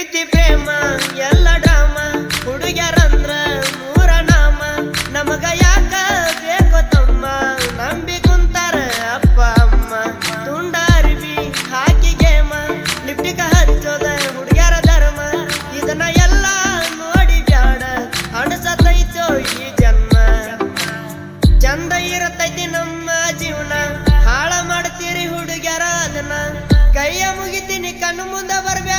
ಪ್ರೀತಿ, ಪ್ರೇಮ, ಎಲ್ಲ ಡ್ರಾಮ. ಹುಡುಗ್ಯಾರಂದ್ರ ಮೂರ ನಾಮ. ನಮಗ ಯಾಕ ಬೇಕು ತಮ್ಮ. ನಂಬಿ ಕುಂತಾರ ಅಪ್ಪ, ಅಮ್ಮ. ತುಂಡ ಅರಿವಿ ಹಾಕಿ ಗೇಮ. ಲಿಪ್ಟಿಕ ಹಚ್ಚೋದ ಹುಡುಗ್ಯಾರ ಧರ್ಮ. ಇದನ್ನ ಎಲ್ಲ ನೋಡಿ ಬ್ಯಾಡ. ಅಣಸತೈತೋ ಈ ಜನ್ಮ. ಚಂದ ಇರತೈತಿ ನಮ್ಮ ಜೀವನ. ಹಾಳ ಮಾಡ್ತೀರಿ ಹುಡುಗ್ಯಾರ ಅದನ್ನ. ಕೈಯ ಮುಗಿತೀನಿ, ಕಣ್ಣು ಮುಂದೆ ಬರ್ಬೇಕು.